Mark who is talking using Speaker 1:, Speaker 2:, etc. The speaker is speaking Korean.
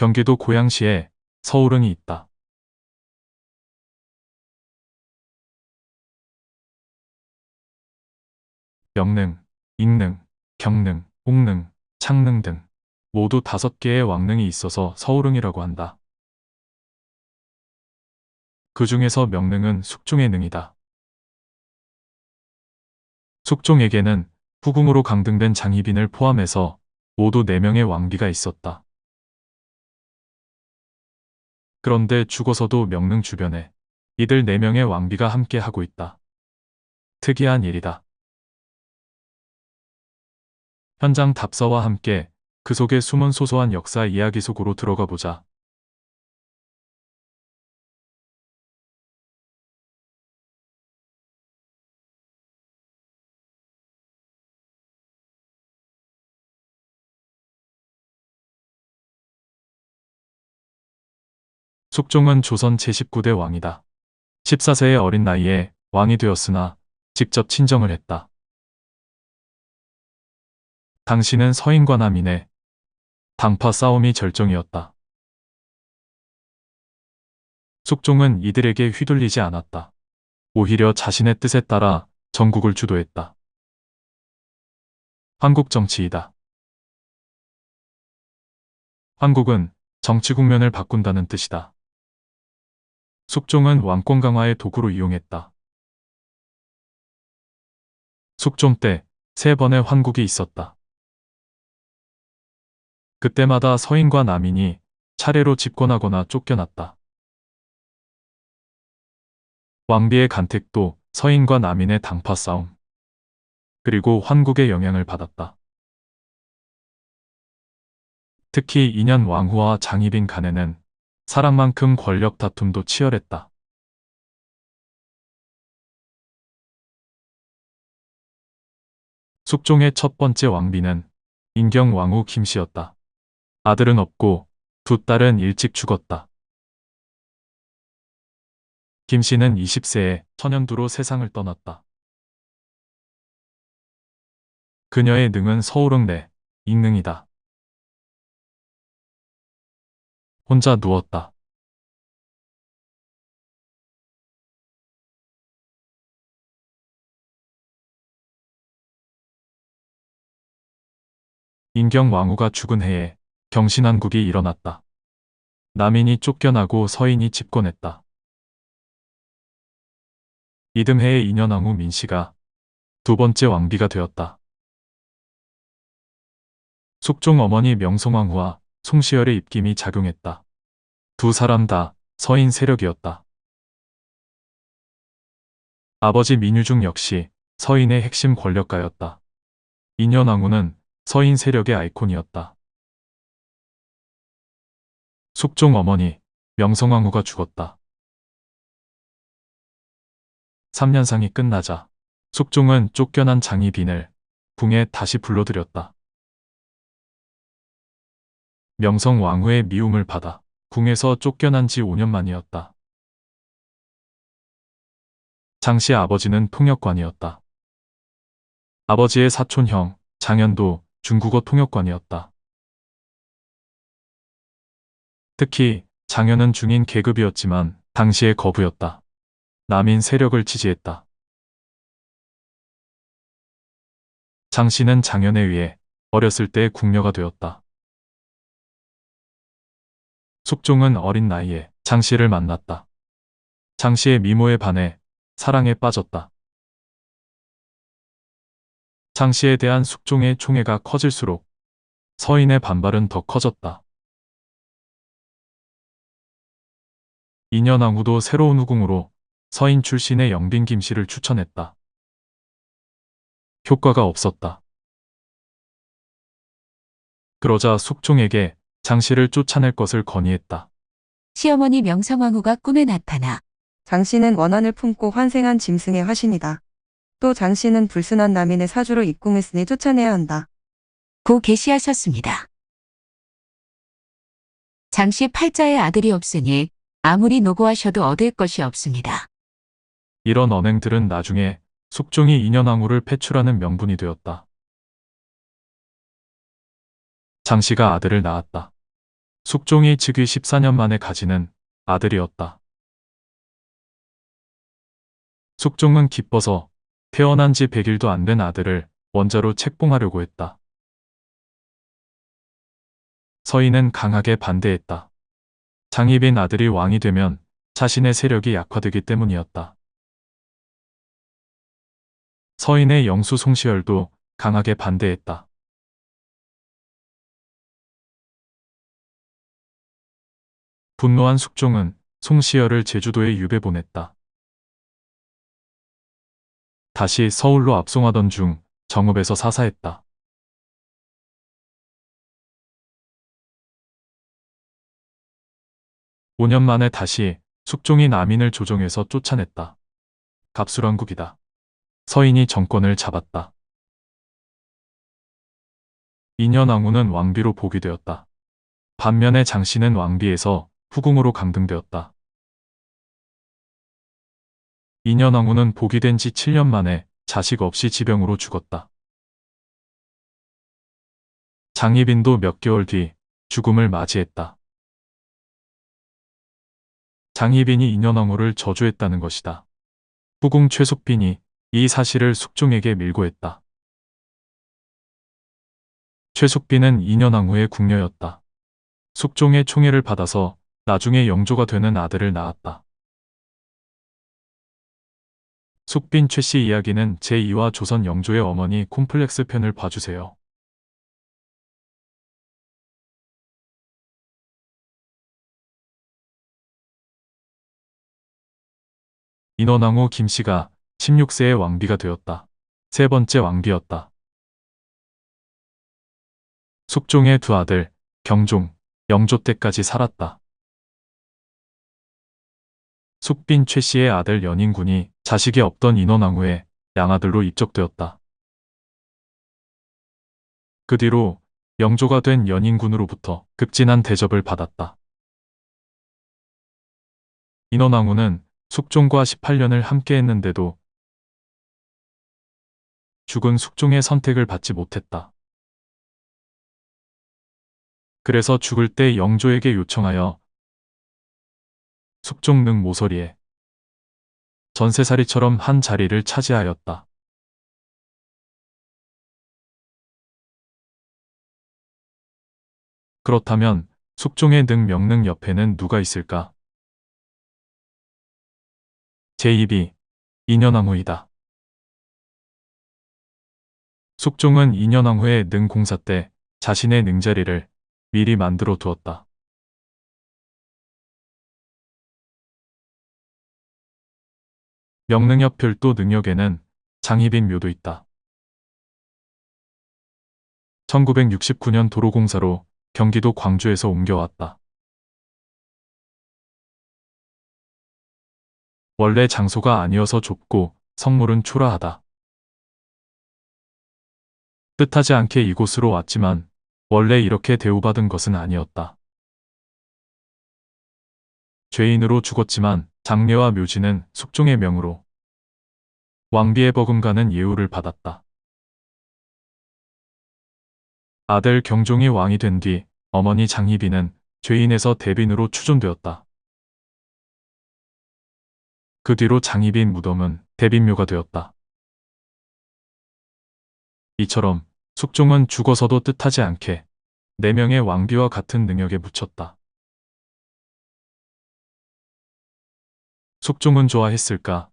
Speaker 1: 경기도 고양시에 서울릉이 있다. 명릉, 익릉, 경릉, 옥릉, 창릉 등 모두 다섯 개의 왕릉이 있어서 서울릉이라고 한다. 그 중에서 명릉은 숙종의 능이다. 숙종에게는 후궁으로 강등된 장희빈을 포함해서 모두 4명의 왕비가 있었다. 그런데 죽어서도 명릉 주변에 이들 4명의 왕비가 함께 하고 있다. 특이한 일이다. 현장 답사와 함께 그 속의 숨은 소소한 역사 이야기 속으로 들어가 보자. 숙종은 조선 제19대 왕이다. 14세의 어린 나이에 왕이 되었으나 직접 친정을 했다. 당시는 서인과 남인의 당파 싸움이 절정이었다. 숙종은 이들에게 휘둘리지 않았다. 오히려 자신의 뜻에 따라 전국을 주도했다. 한국 정치이다. 한국은 정치 국면을 바꾼다는 뜻이다. 숙종은 왕권 강화의 도구로 이용했다. 숙종 때 세 번의 환국이 있었다. 그때마다 서인과 남인이 차례로 집권하거나 쫓겨났다. 왕비의 간택도 서인과 남인의 당파 싸움, 그리고 환국의 영향을 받았다. 특히 인현 왕후와 장희빈 간에는 사랑만큼 권력 다툼도 치열했다. 숙종의 첫 번째 왕비는 인경 왕후 김씨였다. 아들은 없고 두 딸은 일찍 죽었다. 김씨는 20세에 천연두로 세상을 떠났다. 그녀의 능은 서울흥 내 익능이다. 혼자 누웠다. 인경 왕후가 죽은 해에 경신한국이 일어났다. 남인이 쫓겨나고 서인이 집권했다. 이듬해에 인현왕후 민씨가 두 번째 왕비가 되었다. 숙종 어머니 명성왕후와 송시열의 입김이 작용했다. 두 사람 다 서인 세력이었다. 아버지 민유중 역시 서인의 핵심 권력가였다. 인현왕후는 서인 세력의 아이콘이었다. 숙종 어머니 명성왕후가 죽었다. 3년상이 끝나자 숙종은 쫓겨난 장희빈을 궁에 다시 불러들였다. 명성 왕후의 미움을 받아 궁에서 쫓겨난 지 5년 만이었다. 장씨 아버지는 통역관이었다. 아버지의 사촌형 장현도 중국어 통역관이었다. 특히 장현은 중인 계급이었지만 당시의 거부였다. 남인 세력을 지지했다. 장 씨는 장현에 의해 어렸을 때 궁녀가 되었다. 숙종은 어린 나이에 장 씨를 만났다. 장 씨의 미모에 반해 사랑에 빠졌다. 장 씨에 대한 숙종의 총애가 커질수록 서인의 반발은 더 커졌다. 인현왕후도 새로운 후궁으로 서인 출신의 영빈 김씨를 추천했다. 효과가 없었다. 그러자 숙종에게 장씨를 쫓아낼 것을 건의했다.
Speaker 2: 시어머니 명성왕후가 꿈에 나타나
Speaker 3: 장씨는 원한을 품고 환생한 짐승의 화신이다. 또 장씨는 불순한 남인의 사주로 입궁했으니 쫓아내야 한다.
Speaker 2: 고 계시하셨습니다. 장씨 팔자의 아들이 없으니 아무리 노고하셔도 얻을 것이 없습니다.
Speaker 1: 이런 언행들은 나중에 숙종이 인현왕후를 패출하는 명분이 되었다. 장씨가 아들을 낳았다. 숙종이 즉위 14년 만에 가지는 아들이었다. 숙종은 기뻐서 태어난 지 100일도 안 된 아들을 원자로 책봉하려고 했다. 서인은 강하게 반대했다. 장희빈 아들이 왕이 되면 자신의 세력이 약화되기 때문이었다. 서인의 영수 송시열도 강하게 반대했다. 분노한 숙종은 송시열을 제주도에 유배 보냈다. 다시 서울로 압송하던 중 정읍에서 사사했다. 오 년 만에 다시 숙종이 남인을 조정해서 쫓아냈다. 갑술왕국이다. 서인이 정권을 잡았다. 인현 왕후는 왕비로 복위되었다. 반면에 장씨는 왕비에서 후궁으로 강등되었다. 인현왕후는 복위된 지 7년 만에 자식 없이 지병으로 죽었다. 장희빈도 몇 개월 뒤 죽음을 맞이했다. 장희빈이 인현왕후를 저주했다는 것이다. 후궁 최숙빈이 이 사실을 숙종에게 밀고했다. 최숙빈은 인현왕후의 궁녀였다. 숙종의 총애를 받아서 나중에 영조가 되는 아들을 낳았다. 숙빈 최 씨 이야기는 제2화 조선 영조의 어머니 콤플렉스 편을 봐주세요. 인원왕후 김씨가 16세의 왕비가 되었다. 세 번째 왕비였다. 숙종의 두 아들, 경종, 영조 때까지 살았다. 숙빈 최 씨의 아들 연인군이 자식이 없던 인원왕후의 양아들로 입적되었다. 그 뒤로 영조가 된 연인군으로부터 극진한 대접을 받았다. 인원왕후는 숙종과 18년을 함께 했는데도 죽은 숙종의 선택을 받지 못했다. 그래서 죽을 때 영조에게 요청하여 숙종 능 모서리에 전세살이처럼 한 자리를 차지하였다. 그렇다면 숙종의 능 명능 옆에는 누가 있을까? 제2비 인현왕후이다. 숙종은 인현왕후의 능 공사 때 자신의 능자리를 미리 만들어 두었다. 명능협 별도 능력에는 장희빈 묘도 있다. 1969년 도로공사로 경기도 광주에서 옮겨왔다. 원래 장소가 아니어서 좁고 성물은 초라하다. 뜻하지 않게 이곳으로 왔지만 원래 이렇게 대우받은 것은 아니었다. 죄인으로 죽었지만 장례와 묘지는 숙종의 명으로 왕비의 버금가는 예우를 받았다. 아들 경종이 왕이 된 뒤 어머니 장희빈은 죄인에서 대빈으로 추존되었다. 그 뒤로 장희빈 무덤은 대빈묘가 되었다. 이처럼 숙종은 죽어서도 뜻하지 않게 네 명의 왕비와 같은 능력에 묻혔다. 숙종은 좋아했을까?